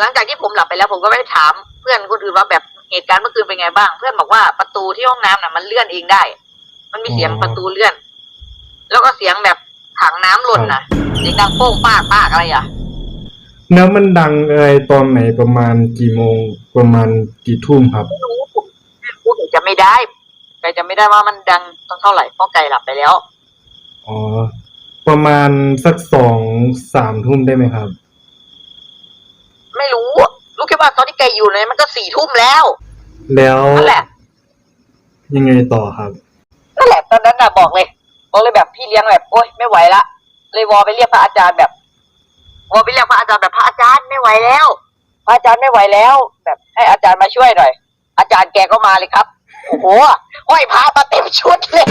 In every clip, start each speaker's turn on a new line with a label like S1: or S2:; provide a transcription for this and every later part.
S1: หลังจากที่ผมหลับไปแล้วผมก็ไม่ได้ถาม เพื่อนคนอื่นว่าแบบเหตุการณ์เมื่อคืนเป็นไงบ้าง เพื่อนบอกว่าประตูที่ห้องน้ำน่ะมันเลื่อนเองได้ มันมีเสียงประตูเลื่อน แล้วก็เสียงแบบถังน้ำหล่นน่ะเสียงดังโป้งป้ากป้ากอะไรอะ
S2: แล้วมันดังอะไรตอนไหนประมาณกี่โมงประมาณกี่ทุ่มครับ
S1: ไม่รู้ผมพูดจะไม่ได้ไก่จะไม่ได้ว่ามันดังต้องเท่าไหร่เพราะไก่หลับไปแล้ว
S2: อ๋อ ประมาณสักสองสามทุ่มได้ไหมครับ
S1: ไม่รู้ รู้แค่ว่าตอนที่ไก่อยู่เนี่ยมันก็สี่ทุ่มแล้ว
S2: แล้ว
S1: นั่นแหละ
S2: ยังไงต่อครับ
S1: นั่นแหละตอนนั้นน่ะบอกเลยบอกเลยแบบพี่เลี้ยงแบบโอ๊ยไม่ไหวละเลยวอไปเรียกพระอาจารย์แบบวอไปเรียกพระอาจารย์แบบพระอาจารย์ไม่ไหวแล้ว พระอาจารย์ไม่ไหวแล้ว แบบให้อาจารย์มาช่วยหน่อย อาจารย์แกก็มาเลยครับโอ้โหห้อยพระมาเต็มชุดเลย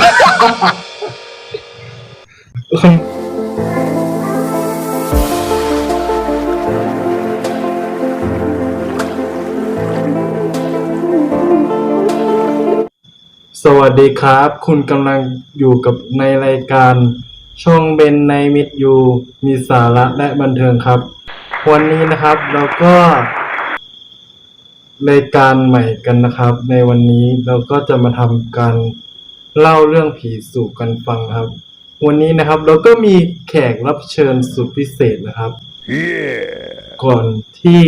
S2: สวัสดีครับ คุณกำลังอยู่กับในรายการ ช่องเบนในมิดยูมีสาระและบันเทิงครับ วันนี้นะครับเราก็รายการใหม่กันนะครับ ในวันนี้เราก็จะมาทำการเล่าเรื่องผีสู่กันฟังครับ วันนี้นะครับเราก็มีแขกรับเชิญสุดพิเศษนะครับก่อนที่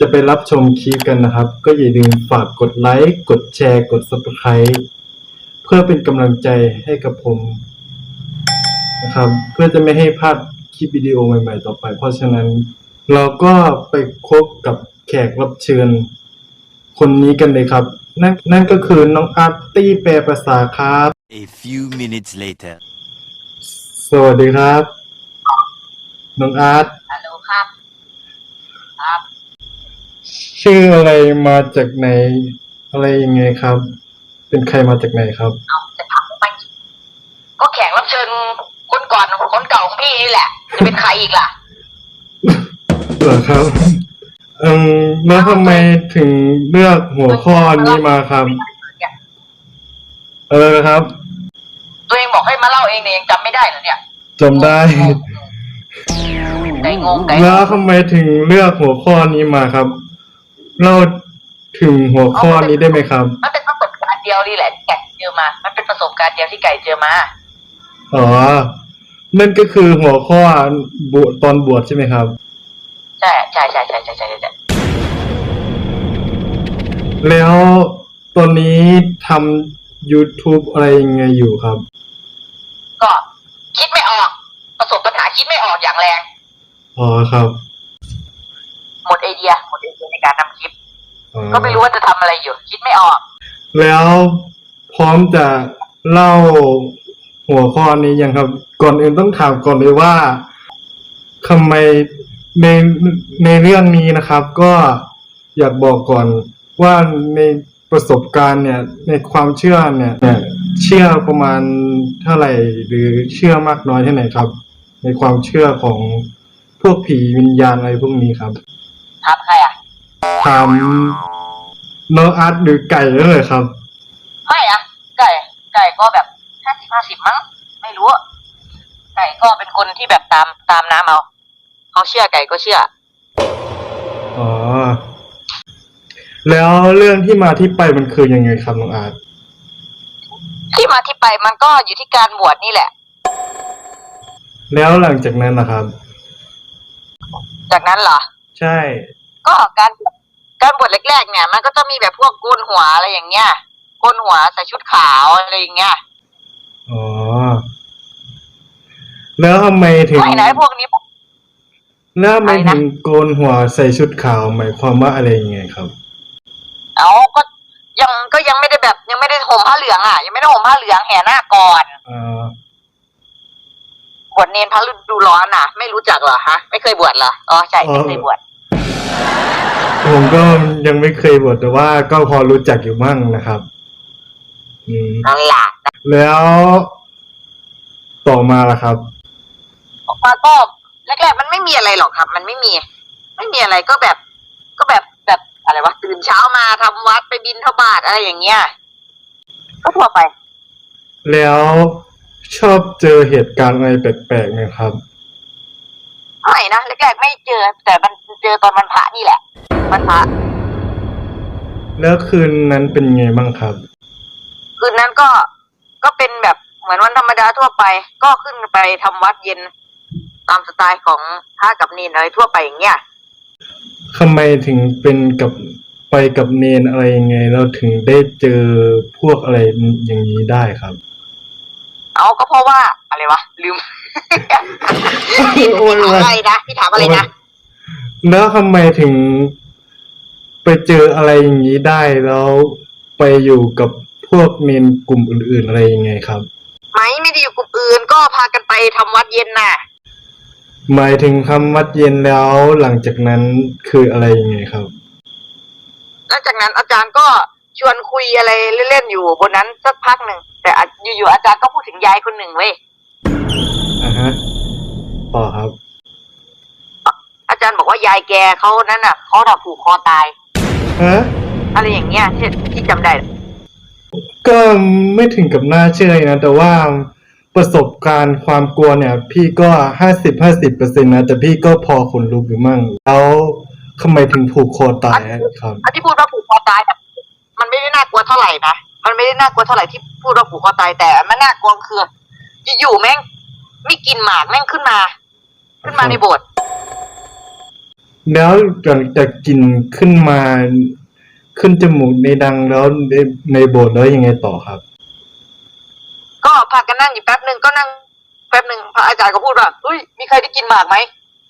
S2: จะไปรับชมคลิปกันนะครับ ก็อย่าลืมฝากกดไลค์ กดแชร์ กด subscribe เพื่อเป็นกำลังใจให้กับผมนะครับเพื่อจะไม่ให้พลาดคลิปวิดีโอใหม่ ๆ ต่อไป เพราะฉะนั้น เราก็ไปคบกับแขกรับเชิญ คนนี้กันเลยครับ นั่นนั่นก็คือน้องอาร์ตี้แปลภาษาครับ
S3: A few minutes later.
S2: สวัสดีครับ น้องอาร์ต
S1: ฮัลโหลครับ ครับ
S2: ชื่ออะไรมาจากไหน อะไรยังไงครับ เป็นใครมาจากไหนครับ
S1: เอาจะถามทำไมก็แขกรับเชิญคนก่อนคนเก่าของพี่นี่แหละ จะเป็นใครอีกล่ะ
S2: เหรอครับเอืมแล้วทำไมถึงเลือกหัวข้อนี้มาครับ เออครับ
S1: ตัวเองบอกให้มาเล่าเองเนี่ยยังจำไม่ได้เหรอเนี่ย
S2: จำได้
S1: ไก่งงไก่
S2: แล้วทำไมถึงเลือกหัวข้อนี้มาครับ เล่าถึงหัวข้อนี้ได้ไหมครับ
S1: มันเป็นประสบการณ์เดียวนี่แหละที่ไก่เจอมา มันเป็นประสบการณ์เดียวที่ไก่เจอมา
S2: อ๋อ นั่นก็คือหัวข้อบวชตอนบวชใช่ไหมครับ
S1: ใช่ใช่ใช่ใช่ใช่ใช่ใช่
S2: แล้วตอนนี้ทำ YouTube อะไรยังไงอยู่ครับ
S1: ก็คิดไม่ออก ประสบปัญหาคิดไม่ออกอย่างแรง
S2: อ๋อครับ
S1: หมดไอเดียหมดไอเดียในการทำคลิป
S2: อ๋อ
S1: ก็ไม่รู้ว่าจะทำอะไรอยู่ คิดไม่ออก
S2: แล้วพร้อมจะเล่าหัวข้อนี้ยังครับ ก่อนอื่นต้องถามก่อนเลยว่าทำไมในในเรื่องนี้นะครับ ก็อยากบอกก่อนว่าในประสบการณ์เนี่ยในความเชื่อเนี่ยเนี่ยเชื่อประมาณเท่าไหร่ หรือเชื่อมากน้อยแค่ไหนครับ ในความเชื่อของพวกผีวิญญาณอะไรพวกนี้ครับ
S1: ถามใครอะ
S2: ถามน้องอาร์ตหรือไก่ได้เลยครับ
S1: ไม่อะไก่ไก่ก็แบบห้าสิบห้าสิบมั้ง ไม่รู้อะไก่ก็เป็นคนที่แบบตามตามน้ำเอาเขาเชื่อไก่ก็เชื่อ
S2: อ๋อ แล้วเรื่องที่มาที่ไปมันคือยังไงครับน้องอาร์ต
S1: ที่มาที่ไปมันก็อยู่ที่การบวชนี่แหละ
S2: แล้วหลังจากนั้นนะครับ
S1: จากนั้นเหรอ
S2: ใช่
S1: ก็การการบวชแรกๆเนี่ย มันก็จะมีแบบพวกโกนหัวอะไรอย่างเงี้ยโกนหัวใส่ชุดขาวอะไรอย่างเงี้ย
S2: อ๋อแล้วทำไมถึง
S1: ไม่นะไอ้พวกนี้
S2: แล้วทำไม
S1: อะไรนะ
S2: ถึงโกนหัวใส่ชุดขาวหมายความว่าอะไรยังไงครับ
S1: เอาก็ยังก็ยังไม่ได้แบบ ยังไม่ได้ห่มผ้าเหลืองอะ ยังไม่ได้ห่มผ้าเหลืองแห่หน้าก่อน
S2: อ่า
S1: บวชเนนพระฤดูร้อนน่ะ ไม่รู้จักเหรอฮะ ไม่เคยบวชเหรออ๋อใช่ไม่เคยบวช
S2: ผมก็ยังไม่เคยบวชแต่ว่าก็พอรู้จักอยู่มั่งนะครับ อืม
S1: นั่นแหละ
S2: แล้วต่อมาล่ะครับ
S1: ออกมาก็แรกๆมันไม่มีอะไรหรอกครับ มันไม่มี ไม่มีอะไรก็แบบ ก็แบบแบบอะไรวะตื่นเช้ามาทำวัดไปบินทบาทอะไรอย่างเงี้ยก็ทั่วไป
S2: แล้วชอบเจอเหตุการณ์อะไรแปลกๆไหมครับ
S1: ไม่นะแรกๆไม่เจอ แต่มันเจอตอนวันพระนี่แหละวันพระ
S2: แล้วคืนนั้นเป็นไงบ้างครับ
S1: คืนนั้นก็ก็เป็นแบบเหมือนวันธรรมดาทั่วไป ก็ขึ้นไปทำวัดเย็น ตามสไตล์ของพระกับเนนอะไรทั่วไปอย่างเงี้ย
S2: ทำไมถึงเป็นกับไปกับเนนอะไรยังไง เราถึงได้เจอพวกอะไรอย่างนี้ได้ครับ
S1: เอาก็เพราะว่า อะไรวะลืม
S2: โอ้ย
S1: ถามอะไรนะพี่ถามอะไรนะ
S2: แล้วทำไมถึง ไปเจออะไรอย่างนี้ได้แล้วไปอยู่กับพวกเนนกลุ่มอื่น ๆอะไรยังไงครับ
S1: ไหมไม่ได้อยู่กลุ่มอื่น ก็พากันไปทำวัดเย็นน่ะ
S2: หมายถึงคำวัดเย็นแล้วหลังจากนั้นคืออะไรยังไงครับ
S1: หลังจากนั้นอาจารย์ก็ชวนคุยอะไรเล่นๆอยู่บนนั้นสักพักหนึ่งแต่อาอยู่ๆอาจารย์ก็พูดถึงยายคนหนึ่งเว้ย
S2: อ่าฮะต่อครับ
S1: อาจารย์บอกว่ายายแกเขานั่นน่ะเขาดับผูกคอตาย
S2: ฮะ
S1: อะไรอย่างเงี้ยที่ที่จำได้
S2: ก็ไม่ถึงกับน่าเชื่อนะ แต่ว่าประสบการณ์ความกลัวเนี่ย พี่ก็ห้าสิบห้าสิบเปอร์เซ็นต์นะ แต่พี่ก็พอขนลุกอยู่มั่ง แล้วทำไมถึงผูกคอตายอะครับ
S1: อันที่พูดว่าผูกคอตายอะมันไม่ได้น่ากลัวเท่าไหร่นะ มันไม่ได้น่ากลัวเท่าไหร่ที่พูดว่าผูกคอตายแต่มันน่ากลัวคือ อยู่ๆแม่งไม่กินหมากแม่งขึ้นมา ขึ้นมาในโบสถ์
S2: แล้วหลังจากกินขึ้นมาขึ้นจมูกในดังแล้วในในโบสถ์แล้วยังไงต่อครับ
S1: ก็พากันนั่งอยู่แป๊บหนึ่งก็นั่งแป๊บหนึ่งพระอาจารย์ก็พูดว่าเฮ้ยมีใครได้กินหมากไหม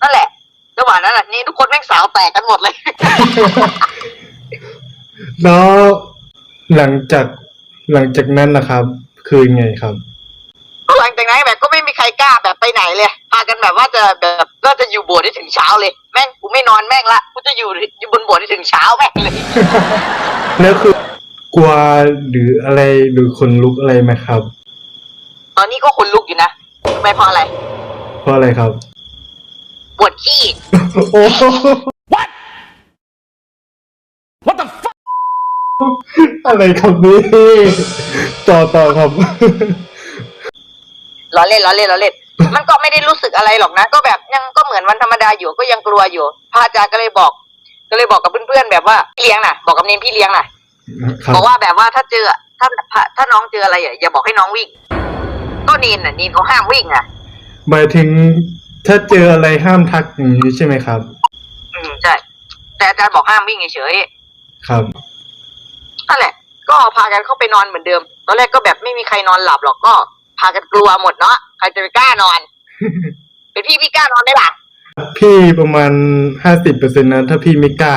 S1: นั่นแหละจังหวะนั้นน่ะนี่ทุกคนแม่งสาวแตกกันหมดเลย
S2: แล้วหลังจากหลังจากนั้นนะครับ คือยังไงครับ
S1: หลังจากนั้นแบบก็ไม่มีใครกล้าแบบไปไหนเลยพากันแบบว่าจะแบบก็จะอยู่โบสถ์ให้ถึงเช้าเลย แม่งกูไม่นอนแม่งละกูจะอยู่อยู่บนโบสถ์ให้ถึงเช้าแม่งเลย
S2: แล้วคือกลัวหรืออะไรหรือคนลุกอะไรไหมครับ
S1: ตอนนี้ก็คนลุกอยู่นะไม่เพราะอะไร
S2: เพราะอะไรครับ
S1: ปวดขี้
S2: โอ้
S3: What the fuck?
S2: อะไรครับนี่ต่อต่อครับ
S1: ล้อเล่นล้อเล่นล้อเล่น มันก็ไม่ได้รู้สึกอะไรหรอกนะ ก็แบบยังก็เหมือนวันธรรมดาอยู่ก็ยังกลัวอยู่พระอาจารย์ก็เลยบอก ก็เลยบอกกับเพื่อนๆแบบว่าพี่เลี้ยงน่ะ บอกกับเนนพี่เลี้ยงน่ะ
S2: ครับ
S1: บอกว่าแบบว่าถ้าเจอถ้าถ้าถ้าน้องเจออะไรอะอย่าบอกให้น้องวิ่ง ก็เนนน่ะเนนเขาห้ามวิ่งอะ
S2: หมายถึงถ้าเจออะไรห้ามทักอย่างนี้ใช่ไหมครับ
S1: อืมใช่แต่อาจารย์บอกห้ามวิ่งเฉย
S2: ครับ
S1: ๆนั่นแหละ ก็พากันเข้าไปนอนเหมือนเดิม ตอนแรกก็แบบไม่มีใครนอนหลับหรอกก็ พากันกลัวหมดเนาะใครจะไปกล้านอน เป็นพี่พี่กล้านอนได้ปะ
S2: พี่ประมาณห้าสิบเปอร์เซ็นต์นะถ้าพี่ไม่กล้า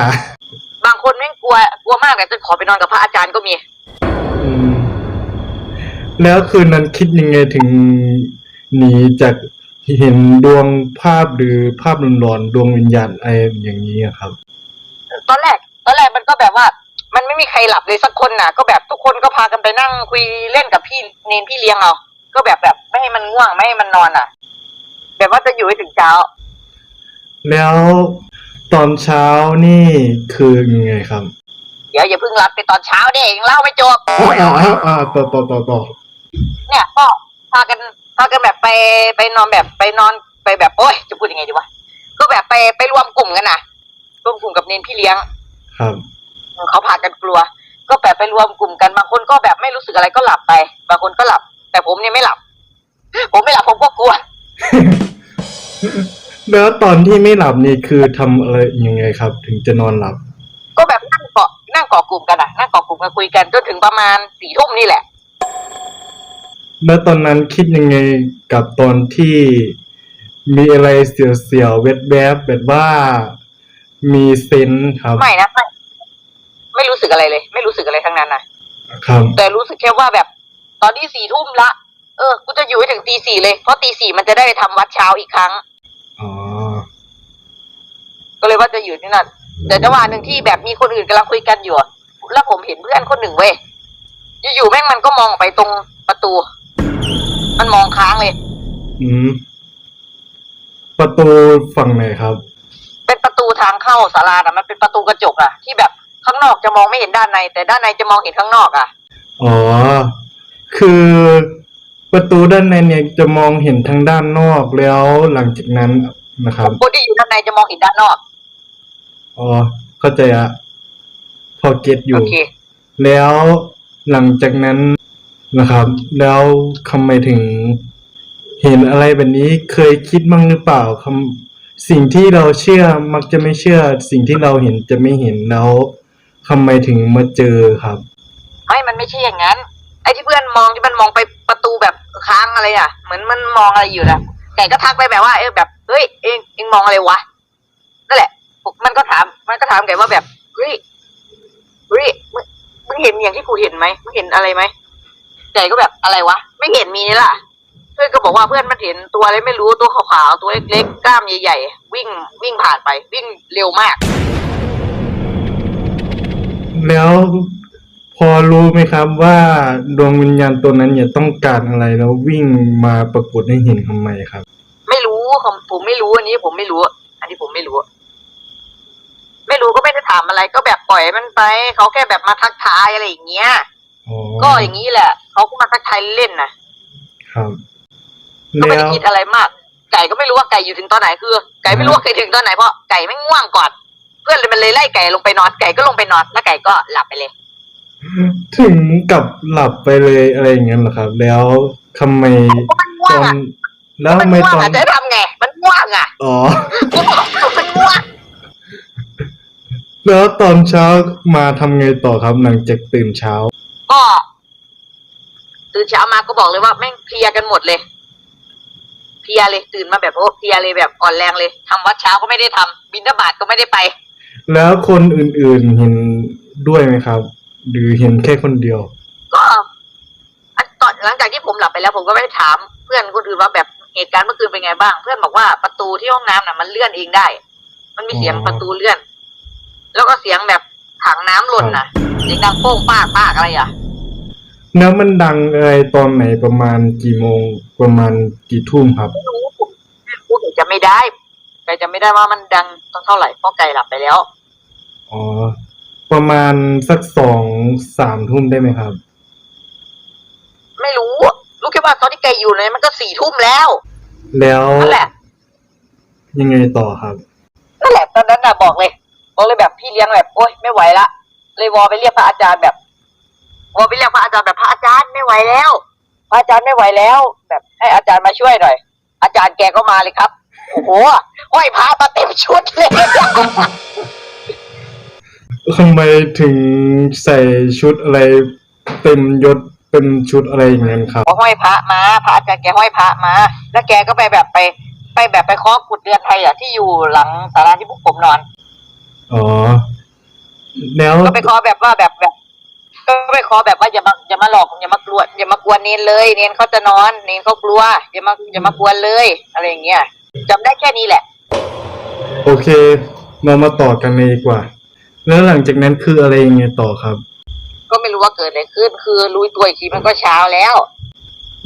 S1: บางคนแม่งกลัวกลัวมากแต่จะขอไปนอนกับพระอาจารย์ก็มี
S2: อืม แล้วคืนนั้นคิดยังไงถึงหนีจากเห็นดวงภาพหรือภาพหลอนๆดวงวิญญาณอะไรอย่างนี้อะครับ
S1: ตอนแรก ตอนแรกมันก็แบบว่า มันไม่มีใครหลับเลยสักคนน่ะ ก็แบบทุกคนก็พากันไปนั่งคุยเล่นกับพี่เนนพี่เลี้ยงเอา ก็แบบแบบไม่ให้มันง่วงไม่ให้มันนอนอะ แบบว่าจะอยู่ให้ถึงเช้า
S2: แล้วตอนเช้านี่คือยังไงครับ
S1: เดี๋ยวอย่าเพิ่งรับไปตอนเช้าเด็กเล่าไม่จบ
S2: อ่าอ่าอ่าต่อต่อต่อต่อ
S1: เนี่ยก็พากันพากันแบบไปไปนอนแบบไปนอนไปแบบโอ๊ยจะพูดยังไงดีวะก็แบบไปไปรวมกลุ่มกันนะรวมกลุ่มกับเนนพี่เลี้ยง
S2: ครับ
S1: เขาพากันกลัว ก็แบบไปรวมกลุ่มกันบางคนก็แบบไม่รู้สึกอะไรก็หลับไป บางคนก็หลับ แต่ผมเนี่ยไม่หลับ ผมไม่หลับผมก็กลัว
S2: แล้วตอนที่ไม่หลับนี่คือทำอะไรยังไงครับ ถึงจะนอนหลับ
S1: ก็แบบนั่งเกาะนั่งเกาะกลุ่มกันอะนั่งเกาะกลุ่มกันคุยกันจนถึงประมาณสี่ทุ่มนี่แหละ
S2: แล้วตอนนั้นคิดยังไงกับตอนที่มีอะไรเสียวๆเวทแวบๆแบบว่ามีเซนส์ครับ
S1: ไม่นะไม่ไม่รู้สึกอะไรเลย ไม่รู้สึกอะไรทั้งนั้นนะครับ แต่รู้สึกแค่ว่าแบบ ตอนที่สี่ทุ่มละ เออ กูจะอยู่ให้ถึงตีสี่เลย เพราะตีสี่มันจะได้ไปทำวัดเช้าอีกครั้ง
S2: อ๋อ
S1: ก็เลยว่าจะอยู่ที่นั่น แต่จังหวะหนึ่งที่แบบมีคนอื่นกำลังคุยกันอยู่อะแล้วผมเห็นเพื่อนคนหนึ่งเว้ย อยู่ๆแม่งมันก็มองออกไปตรงประตู มันมองค้างเลย
S2: อืม ประตูฝั่งไหนครับ
S1: เป็นประตูทางเข้าศาลาน่ะมันเป็นประตูกระจกอะที่แบบข้างนอกจะมองไม่เห็นด้านใน แต่ด้านในจะมองเห็นข้างนอกอะ
S2: อ๋อ คือประตูด้านในเนี่ยจะมองเห็นทางด้านนอกแล้วหลังจากนั้นนะครับ
S1: คนที่อยู่ด้านในจะมองเห็นด้านนอก
S2: อ๋อ เข้าใจอะพอเก็ตอยู่
S1: โอเค
S2: แล้วหลังจากนั้นนะครับ แล้วทำไมถึงเห็นอะไรแบบนี้เคยคิดบ้างหรือเปล่าคำสิ่งที่เราเชื่อมักจะไม่เชื่อ สิ่งที่เราเห็นจะไม่เห็นแล้วทำไมถึงมาเจอครับ
S1: ไม่มันไม่ใช่อย่างนั้นไอ้ ที่เพื่อนมองที่มันมองไปประตูแบบค้างอะไรอะ เหมือนมันมองอะไรอยู่นะไก่ก็ทักไปแบบว่าเออแบบเฮ้ยเองเองมองอะไรวะนั่นแหละมันก็ถามมันก็ถามไก่ว่าแบบเฮ้ยเฮ้ยมึงเห็นอย่างที่กูเห็นไหมมึงเห็นอะไรไหมไก่ก็แบบอะไรวะไม่เห็นมีนี่ล่ะเพื่อนก็บอกว่าเพื่อนมันเห็นตัวอะไรไม่รู้ตัวขาวๆตัวเล็กๆกล้ามใหญ่ๆวิ่งวิ่งผ่านไป วิ่งเร็วมาก
S2: แล้ว อรู้ไหมครับว่าดวงวิญญาณตัวนั้นเนี่ยต้องการอะไรแล้ววิ่งมาปรากฏให้เห็นทำไมครับ
S1: ไม่รู้ผมผมไม่รู้อันนี้ผมไม่รู้ อันนี้ผมไม่รู้ ไม่รู้ก็ไม่ได้ถามอะไรก็แบบปล่อยมันไปเขาแค่แบบมาทักทายอะไรอย่างเงี้ย
S2: อ๋อ
S1: ก็อย่างนี้แหละเขาก็มาทักทายเล่นนะครับก็ไม่
S2: แล้
S1: ได้
S2: ว
S1: คิดอะไรมาก ไก่ก็ไม่รู้ว่าไก่อยู่ถึงตอนไหนคือ ไก่ไม่รู้ว่าไก่ถึงตอนไหนเพราะไก่ไม่ง่วงก่อน เพื่อนเลยมันเลยไล่ไก่ลงไปนอนไก่ก็ลงไปนอนแล้วไก่ก็หลับไปเลย
S2: ถึงกับหลับไปเลยอะไรอย่างเงี้ยเหรอครับ แล้วทำไม
S1: ก็มันง่ว
S2: ต
S1: ง
S2: อน
S1: อะ
S2: แล้ว
S1: มั
S2: ทำไม
S1: ง่วง
S2: ตอน
S1: อะจะทำไง มันง่วงอะ
S2: อ๋อ
S1: กูบอกอยู่มันง่วง
S2: แล้วตอนเช้ามาทำไงต่อครับหลังจากตื่นเช้า
S1: ก็ตื่นเช้ามาก็บอกเลยว่าแม่งเพลียกันหมดเลย เพลียเลยตื่นมาแบบโอ้เพลียเลยแบบอ่อนแรงเลยทำวัดเช้าก็ไม่ได้ทำบินทบาทก็ไม่ได้ไป
S2: แล้วคนอื่นๆเห็นด้วยไหมครับ หรือเห็นแค่คนเดียว
S1: ก็อันตอนหลังจากที่ผมหลับไปแล้วผมก็ไม่ได้ถาม เพื่อนคนอื่นว่าแบบเหตุการณ์เมื่อคืนเป็นไงบ้าง เพื่อนบอกว่าประตูที่ห้องน้ำน่ะมันเลื่อนเองได้ มันมีเสียง
S2: อ๋อ
S1: ประตูเลื่อน แล้วก็เสียงแบบถังน้ำหล่นน่ะเสียงดังโป้งป้ากป้ากอะไรอะ
S2: แล้วมันดังอะไรตอนไหนประมาณกี่โมงประมาณกี่ทุ่มครับ
S1: ไม่รู้ผมไม่รู้แต่จะไม่ได้ไก่จะไม่ได้ว่ามันดังตอนเท่าไหร่เพราะไก่หลับไปแล้ว
S2: อ๋อ ประมาณสักสองสามทุ่มได้ไหมครับ
S1: ไม่รู้ รู้แค่ว่าตอนที่ไก่อยู่เนี่ยมันก็สี่ทุ่มแล้ว
S2: แล้ว
S1: นั่นแหละ
S2: ยังไงต่อครับ
S1: นั่นแหละตอนนั้นน่ะบอกเลยบอกเลยแบบพี่เลี้ยงแบบโอ๊ยไม่ไหวละเลยวอไปเรียกพระอาจารย์แบบวอไปเรียกพระอาจารย์แบบพระอาจารย์ไม่ไหวแล้ว พระอาจารย์ไม่ไหวแล้ว แบบให้อาจารย์มาช่วยหน่อย อาจารย์แกก็มาเลยครับ โอ้โหห้อยพระมาเต็มชุดเลย
S2: ทำไมถึงใส่ชุดอะไรเต็มยศเป็นชุดอะไรอย่างนั้นครับ
S1: ก็ห้อยพระมาพระอาจารย์แกห้อยพระมา แล้วแกก็ไปแบบไป ไปแบบไปเคาะกุดเรือนไทยอะที่อยู่หลังศาลาที่พวกผมนอน
S2: อ๋อ แล้ว
S1: ก็ไปเคาะแบบว่าแบบแบบ ก็ไปเคาะแบบว่าอย่ามาอย่ามาหลอกอย่ามากลัวอย่ามากวนเนนเลย เนนเขาจะนอน เนนเขากลัวอย่ามาอย่ามากวนเลย อะไรอย่างเงี้ยจำได้แค่นี้แหละ
S2: โอเค เรามาต่อกันเลยดีกว่า แล้วหลังจากนั้นคืออะไรยังไงต่อครับ
S1: ก็ไม่รู้ว่าเกิดอะไรขึ้น คือรู้ตัวอีกทีมันก็เช้าแล้ว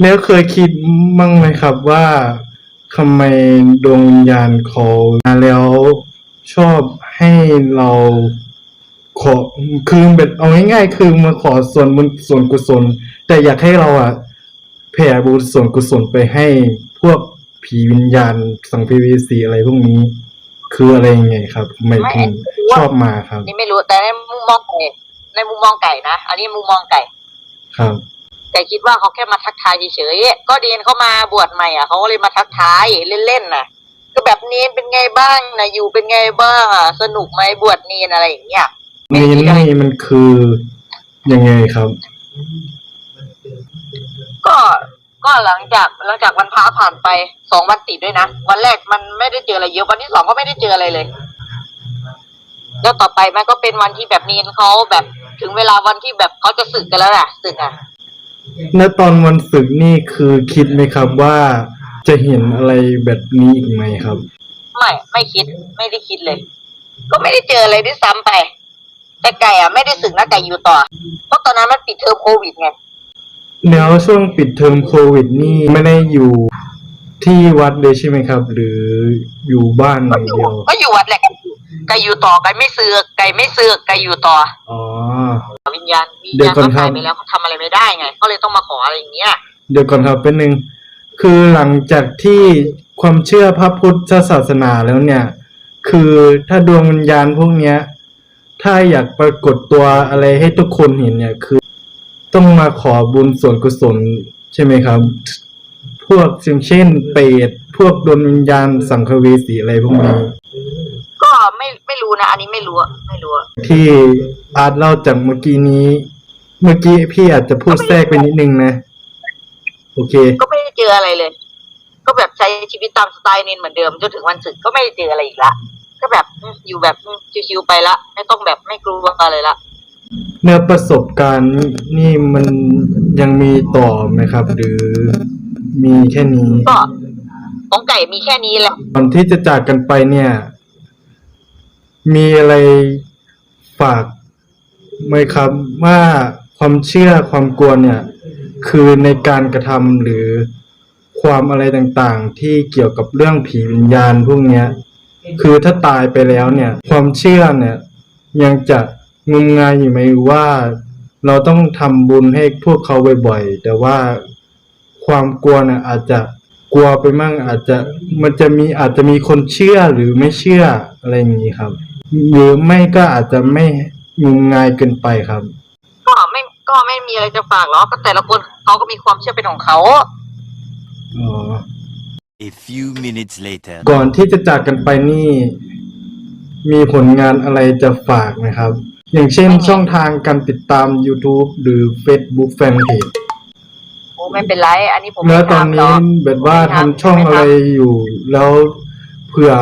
S2: แล้วเคยคิดบ้างไหมครับว่าทำไมดวงวิญญาณเขามาแล้วชอบให้เราขอคือแบบเอาง่ายๆคือมาขอส่วนบุญส่วนกุศล แต่อยากให้เราอะแผ่บุญส่วนกุศลไปให้พวกผีวิญญาณสังพีวีสีอะไรพวกนี้ คืออะไรยังไงครับทำไมถึงชอบมาครับ
S1: นี่ไม่รู้แต่ในมุมมองไก่ในมุมมองไก่นะอันนี้มุมมองไก่
S2: ครับ
S1: แต่คิดว่าเขาแค่มาทักทายเฉยๆก็เดนเขามาบวชใหม่อะเขาก็เลยมาทักทายเล่นๆน่ะก็แบบเนนเป็นไงบ้างนะอยู่เป็นไงบ้างอะสนุกไหมบวชเนนอะไรอย่างเงี้ย
S2: นี่นี่มันคือยังไงครับ
S1: ก็ ก็หลังจากหลังจากวันพระผ่านไปสองวันติดด้วยนะ วันแรกมันไม่ได้เจออะไรเยอะวันที่สองก็ไม่ได้เจออะไรเลย แล้วต่อไปมันก็เป็นวันที่แบบเนนเขาแบบถึงเวลาวันที่แบบเขาจะสึกกันแล้วน่ะสึกอะ
S2: และตอนวันศึกนี่คือคิดไหมครับว่าจะเห็นอะไรแบบนี้อีกไหมครับ
S1: ไม่ไม่คิดไม่ได้คิดเลย ก็ไม่ได้เจออะไรด้วยซ้ำไป แต่ไก่อะไม่ได้สึกนะไก่อยู่ต่อเพราะตอนนั้นมันปิดเทอมโควิดไง
S2: แล้วช่วงปิดเทอมโควิดนี่ไม่ได้อยู่ที่วัดเลยใช่ไหมครับ หรืออยู่บ้านอ
S1: ก็
S2: ย่าง
S1: อยู่
S2: เดียว
S1: ก็อยู่วัดแหละไก่อยู่ไก่อยู่ต่อไก่ไม่เสือกไก่ไม่เสือกไก่อยู่ต่อ
S2: อ๋อ
S1: วิญญาณวิญ
S2: เดี๋ยว
S1: ญาณ
S2: ก่อน
S1: เขา
S2: ครับ
S1: ตายไปแล้วเขาทำอะไรไม่ได้ไง ก็เลยต้องมาขออะไรอย่างเงี้ย
S2: เดี๋ยวก่อนครับเป็นหนึ่งคือหลังจากที่ความเชื่อพระพุทธศาสนาแล้วเนี่ย คือถ้าดวงวิญญาณพวกเนี้ย ถ้าอยากปรากฏตัวอะไรให้ทุกคนเห็นเนี่ย คือ ต้องมาขอบุญส่วนกุศลใช่ไหมครับ พวกอย่างเช่นเปรตพวกดวงวิญญาณสังฆเวสีอะไรพวกนี้
S1: ก็ไม่ไม่รู้นะ อันนี้ไม่รู้อะไม่รู้อะ
S2: ที่อาร์ตเล่าจากเมื่อกี้นี้ เมื่อกี้พี่อาจจะพูดแทรกไปนิดนึงนะ โอเค
S1: ก็ไม่ได้เจออะไรเลย ก็แบบใช้ชีวิตตามสไตล์เนนเหมือนเดิมจนถึงวันศึกก็ไม่ได้เจออะไรอีกละก็แบบอืมอยู่แบบอืมชิวๆไปละ ไม่ต้องแบบไม่กลัวอะไรละ
S2: เนื้อประสบการณ์นี่มันยังมีต่อไหมครับ หรือมีแค่นี้
S1: ก็ของไก่มีแค่นี้แหละ
S2: ก่อนที่จะจากกันไปเนี่ย มีอะไรฝากไหมครับว่าความเชื่อความกลัวเนี่ย คือในการกระทำหรือความอะไรต่างๆ ที่เกี่ยวกับเรื่องผีวิญญาณพวกเนี้ย คือถ้าตายไปแล้วเนี่ย ความเชื่อเนี่ย ยังจะ งมงายอยู่ไหมว่า เราต้องทำบุญให้พวกเขาบ่อยๆแต่ว่าความกลัวเนี่ยอาจจะกลัวไปมั่งอาจจะมันจะมีอาจจะมีคนเชื่อหรือไม่เชื่ออะไรอย่างนี้ครับ หรือไม่ก็อาจจะไม่งมงายเกินไปครับ
S1: ก็ไม่ก็ไม่มีอะไรจะฝากหรอกก็แต่ละคนเขาก็มีความเชื่อเป็นของเขา
S2: อ๋อ
S3: A few minutes later.
S2: ก่อนที่จะจากกันไปนี่ มีผลงานอะไรจะฝากไหมครับ อย่างเช่นช่องทางการติดตาม YouTube หรือ Facebook Fanpage
S1: โอ้ไม่เป็นไร อันนี้ผม
S2: แล้ว
S1: ไม่
S2: ตอน
S1: ทำหร
S2: นี้
S1: อก
S2: แบบว่า
S1: ไม่
S2: ทำช่อง
S1: ม่
S2: อะไร
S1: ท
S2: อยู่ แล้วเผื่อ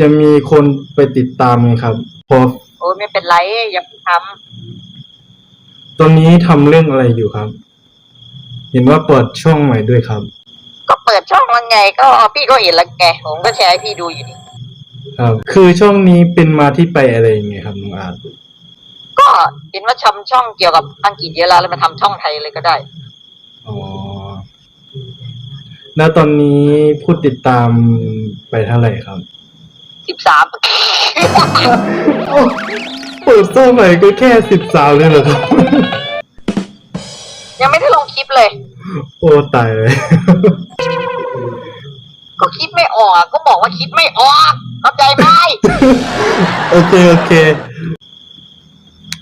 S2: จะมีคนไปติดตามไงครับพอำ
S1: โอ้ไม่เป็นไร อย่าเพิ่งท
S2: ตอนนี้ทำเรื่องอะไรอยู่ครับ เห็นว่าเปิดช่องใหม่ด้วยครับำ
S1: ก็เปิดช่องมันไง ก็พี่ก็เห็นแล้วไงผมก็แชร์ให้พี่ดูอยู่นี่
S2: ครับคือช่องนี้เป็นมาที่ไปอะไรยังไงครับน้องอาร์ต
S1: ก็เห็นว่าทำช่องเกี่ยวกับอังกฤษเยอะแล้วแล้วมาทำช่องไทยเลยก็ได้
S2: อ๋อแล้วตอนนี้ผู้ติดตามไปเท่าไหร่ครับ
S1: สิบสาม
S2: เปิดช่องใหม่ก็แค่สิบสาวเลยเหรอครับ
S1: ยังไม่ได้ลงคลิปเลย
S2: โอ้ตายเลย
S1: ก็คิดไม่ออก ก็บอกว่าคิดไม่ออก เข้าใจไหม
S2: โอเค โอเค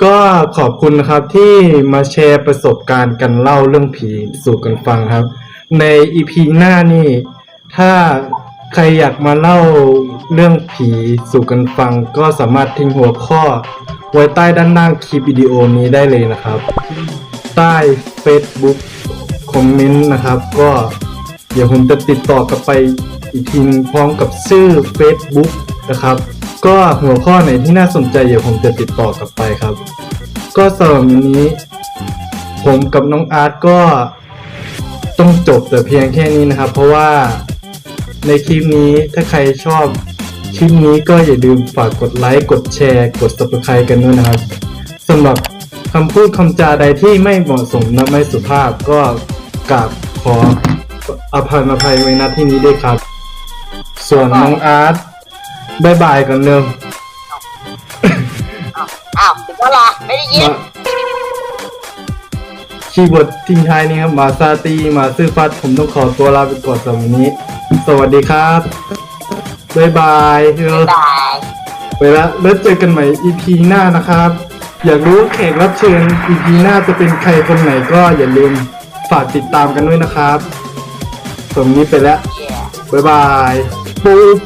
S2: ก็ขอบคุณนะครับที่มาแชร์ประสบการณ์กันเล่าเรื่องผีสู่กันฟังครับ ในอีพีหน้านี่ ถ้าใครอยากมาเล่าเรื่องผีสู่กันฟัง ก็สามารถทิ้งหัวข้อ ไว้ใต้ด้านล่างคลิปวิดีโอนี้ได้เลยนะครับ ใต้ Facebook คอมเมนต์นะครับ ก็เดี๋ยวผมจะติดต่อกลับไปอีกทีนึงพร้อมกับชื่อ Facebook นะครับ ก็หัวข้อไหนที่น่าสนใจเดี๋ยวผมจะติดต่อกลับไปครับ ก็สำหรับวันนี้ ผมกับน้องอาร์ตก็ต้องจบแต่เพียงแค่นี้นะครับ เพราะว่าในคลิปนี้ถ้าใครชอบคลิปนี้ก็อย่าลืมฝากกดไลค์กดแชร์กด subscribe กันด้วยนะครับสำหรับคำพูดคำจาใดที่ไม่เหมาะสมและไม่สุภาพก็กราบขออภัยอภัยไว้ณที่นี้ด้วยครับ ส่วนน้องอาร์ต บายบายกันเริ่ม
S1: อ้าวถึงเวลาไม่ได้ยิน
S2: คีย์เวิร์ดทิ้งท้ายนี้ครับ มาซาตีมาซื่อฟัด ผมต้องขอตัวลาไปก่อนสำหรับวันนี้ สวัสดีครับบายบายเออ
S1: ได้
S2: ไปละแล้วเจอกันใหม่ EP หน้านะครับ อยากรู้แขกรับเชิญ EP หน้าจะเป็นใครคนไหนก็อย่าลืมฝากติดตามกันด้วยนะครับสำหรับวันนี้ไปแล้ว
S1: Yeah.
S2: บายบายปุ๊บ